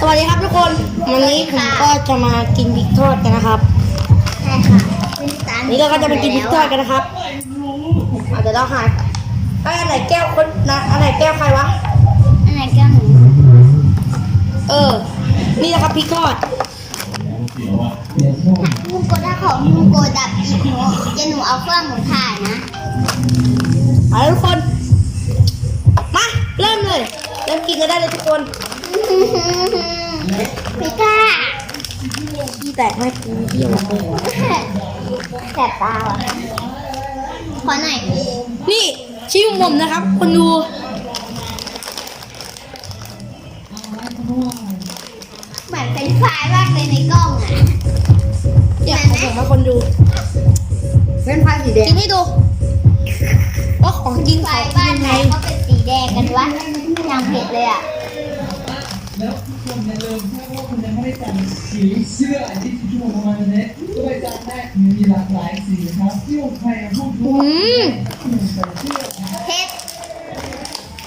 สวัสดีครับทุกคน วันนี้ผมก็จะมากินพริกทอดกันนะครับใช่ค่ะเป็นสารนี่เราก็จะมากินพริกทอดกันนะครับอะเดี๋ยวเราหาเอ้ยอันไหนแก้วคนนะอันไหนแก้วใครวะอันไหนแก้วหนูเออ นี่นะครับพริกทอดมูโกถ้าของมูโกดับอีกหนูจะหนูเอาเครื่องหนูถ่ายนะเอาละทุกคน มา เริ่มเลย เริ่มกินกันได้เลยทุกคน พี่ก้าที่แตกไม่กินเที่ยวเลยแสบตาว่ะขอหน่อยนี่ชื่อผมนะครับ คนดูเหมือนเป็นไฟมากเลยในกล้องอะอยากผมว่าคนดู เป็นไฟสีแดงกินให้ดูว่าของจริงไฟเขาล์บ้านยังไหนเขาเป็นสีแดงกันวะย่างเผ็ดเลยอะ แล้วคนอย่มถ้าว่าคุณยังไม่ได้สั่สีเสื้อที่ชั่วโมงประมาณนี้ก็ไปจัดได้มีหลากหลายสีครับที่องใครพูดอืมใส่เสื้อเผ็ด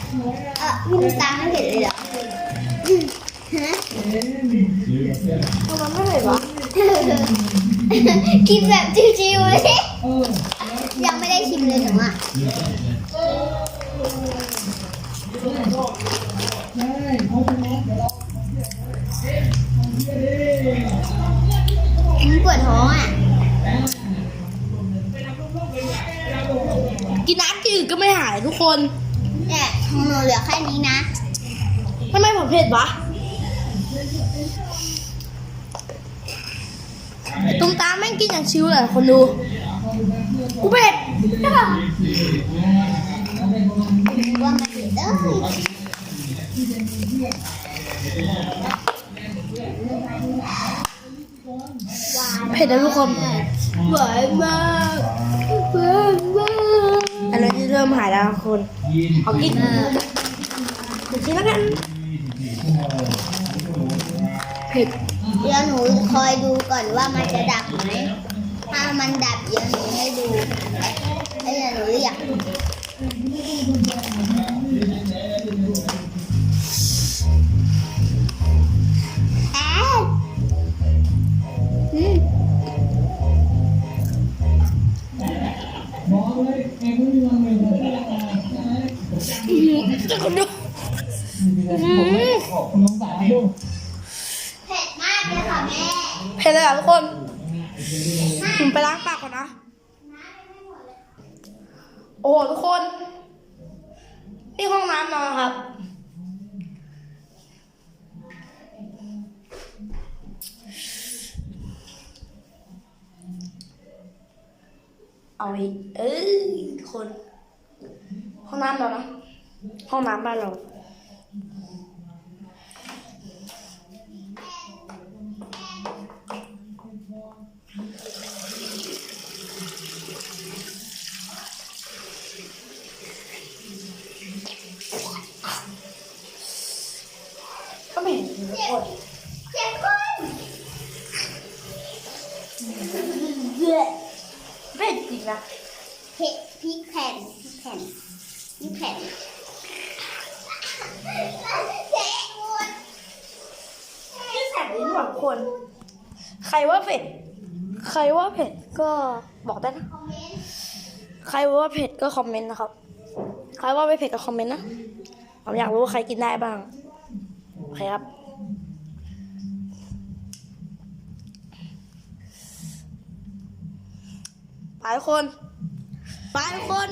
เออพี่น้ำตาลไม่เผ็ดเลยเหรอฮะมันไม่เลยวะกินแบบชิวๆเลยเออยังไม่ได้ชิมเลยหนูอะ ใช่เพราะฉะนั้นเดี๋ยวเรา มันปวดท้องอะ กินน้ำกินอื่นก็ไม่หายทุกคนเนี่ยของหนูเหลือแค่นี้นะทำไมผมเผ็ดวะไอ้ตุ้มตามแม่งกินอย่างชิวเลยคนดู กูเผ็ดว่ามันเผ็ดเอ้ยเผ็ดนะทุกคนหวานมากหวานมากอันนั้นที่เริ่มหายแล้วทุกคนเอากินหนึ่งชิ้นแล้วกันเผ็ดเดี๋ยวหนูคอยดูก่อนว่ามันจะดับไหม ถ้ามันดับเดี๋ยวหนูให้ดูไอ้เดี๋ยวหนูเรียก จะคนดูคุณน้องสาวดูเผ็ดมากเลยค่ะแม่เผ็ดเลยอะทุกคนผมไปล้างปากก่อนนะ โอ้โหทุกคน นี่ห้องน้ำนอนครับ เอาอีกเอ้ยทุกคน ห้องน้ำเรานะ ห้องน้ำบ้านเราก็ไม่เห็นทุกคนเจ็บคนเผ็ดจริงนะเผ็ดพริกแผ่นพริกแผ่นพริกแผ่น คน ใครว่าเผ็ด ใครว่าเผ็ดก็บอกได้นะคอมเมนต์ใครว่าเผ็ดก็คอมเมนต์นะครับ ใครว่าไม่เผ็ดก็คอมเมนต์นะ ผมอยากรู้ว่าใครกินได้บ้าง โอเคครับไปทุกคนไปทุกคน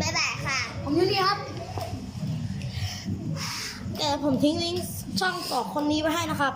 บ๊ายบายค่ะ ผมยูนี่ครับแต่ ผมทิ้งลิงก์ช่องต่อคนนี้ไว้ให้นะครับ